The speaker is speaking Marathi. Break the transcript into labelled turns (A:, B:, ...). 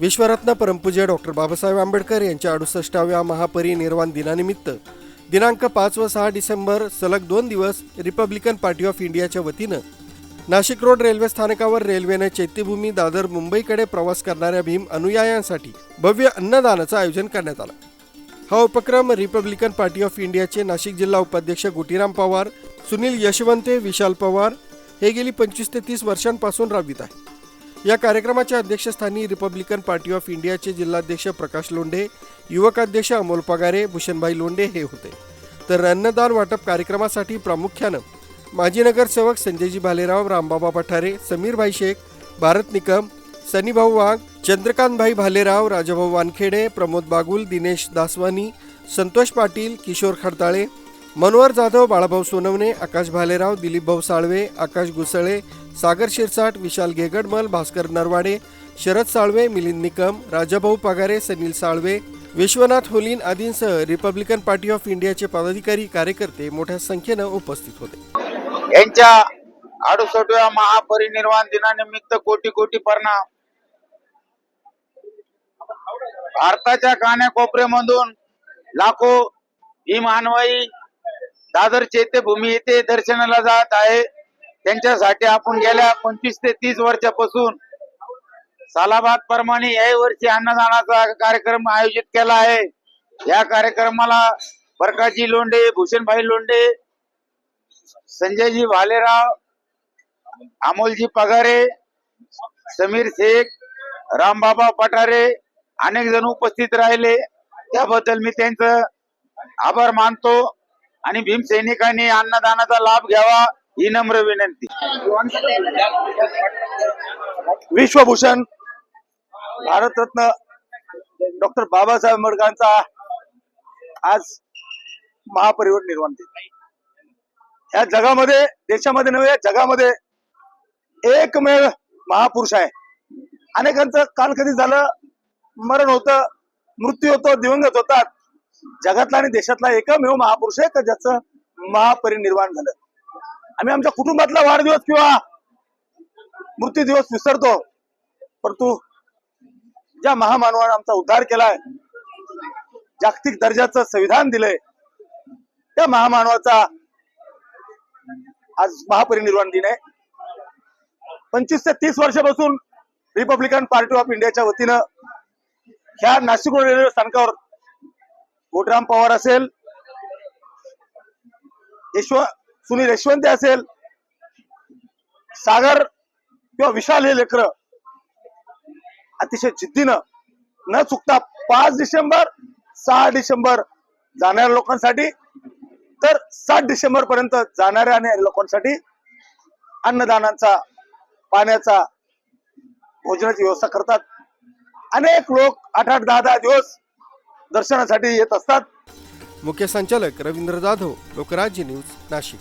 A: विश्वरत्न परमपूज्य डॉक्टर बाबासाहेब आंबेडकर यांच्या अडुसष्टाव्या महापरिनिर्वाण दिनानिमित्त दिनांक पाच व सहा डिसेंबर सलग दोन दिवस रिपब्लिकन पार्टी ऑफ इंडियाच्या वतीनं नाशिक रोड रेल्वे स्थानकावर रेल्वेने चैत्यभूमी दादर मुंबईकडे प्रवास करणाऱ्या भीम अनुयायांसाठी भव्य अन्नदानाचं आयोजन करण्यात आलं. हा उपक्रम रिपब्लिकन पार्टी ऑफ इंडियाचे नाशिक जिल्हा उपाध्यक्ष गुटीराम पवार सुनील यशवंते विशाल पवार हे गेली पंचवीस ते तीस वर्षांपासून राबवित आहे या कार्यक्रमाच्या अध्यक्षस्थानी रिपब्लिकन पार्टी ऑफ इंडियाचे जिल्हाध्यक्ष प्रकाश लोंढे युवकाध्यक्ष अमोल पगारे भूषणभाई लोंढे हे होते. तर अन्नदान वाटप कार्यक्रमासाठी प्रामुख्यानं माजी नगरसेवक संजयजी भालेराव रामबाबा पठारे समीरभाई शेख भारत निकम सनीभाऊ वाघ चंद्रकांतभाई भालेराव राजाभाऊ वानखेडे प्रमोद बागुल दिनेश दासवानी संतोष पाटील किशोर खडताळे मनोहर जाधव बाळाभाऊ सोनवणे आकाश भालेराव दिलीप भाऊ साळवे आकाश गुसळे सागर शिरसाट विशाल गेगडमल भास्कर नरवाडे शरद साळवे मिलिंद निकम राजाभाऊ पगारे सनील साळवे विश्वनाथ होलीन आदींसह रिपब्लिकन पार्टी ऑफ इंडियाचे पदाधिकारी कार्यकर्ते मोठ्या संख्येनं उपस्थित होते.
B: यांच्या अडुसठव्या महापरिनिर्वाण दिनानिमित्त कोटी कोटी परिणाम भारताच्या कान्याकोपऱ्यामधून लाखो ही मानवाई दादर चैत्यभूमी येथे दर्शनाला जात आहे. त्यांच्यासाठी आपण गेल्या पंचवीस ते तीस वर्षापासून सालाबाद प्रमाणे याही वर्षी अन्नदानाचा कार्यक्रम आयोजित केला आहे. या कार्यक्रमाला प्रकाशजी लोंढे भूषणभाई लोंढे संजयजी भालेराव अमोलजी पगारे समीर शेख रामबाबा पठारे अनेक जण उपस्थित राहिले. त्याबद्दल मी त्यांचं आभार मानतो आणि भीम सैनिकांनी अन्नदानाचा लाभ घ्यावा ही नम्र विनंती.
C: विश्वभूषण भारतरत्न डॉक्टर बाबासाहेब आंबेडकरांचा आज महापरिवर निर्माण दिन. या जगामध्ये देशामध्ये नव्हे या जगामध्ये एकमेव महापुरुष आहे. अनेकांचं काल कधी झालं मरण होतं मृत्यू होतो दिवंगत होतात. जगातला आणि देशातला एकमेव महापुरुष आहे का ज्याचं महापरिनिर्वाण झालं? आम्ही आमच्या कुटुंबातला वाढदिवस किंवा मृत्यू दिवस विसरतो परंतु ज्या महामानवाने आमचा उद्धार केलाय जागतिक दर्जाचं संविधान दिलंय त्या महामानवाचा आज महापरिनिर्वाण दिन आहे. पंचवीस ते तीस वर्षापासून रिपब्लिकन पार्टी ऑफ इंडियाच्या वतीनं ह्या नाशिक रोड रेल्वे स्थानकावर कोटराम पवार असेल यशव सुनील यशवंती असेल सागर किंवा विशाल हे लेकर अतिशय जिद्दीनं न चुकता पाच डिसेंबर सहा डिसेंबर जाणाऱ्या लोकांसाठी तर सात डिसेंबर पर्यंत जाणाऱ्या आणि लोकांसाठी अन्नदानाचा पाण्याचा भोजनाची व्यवस्था करतात. अनेक लोक आठ आठ दहा दहा दिवस दर्शनासाठी येत असतात.
A: मुख्य संचालक रवींद्र जाधव लोकराज्य न्यूज नाशिक.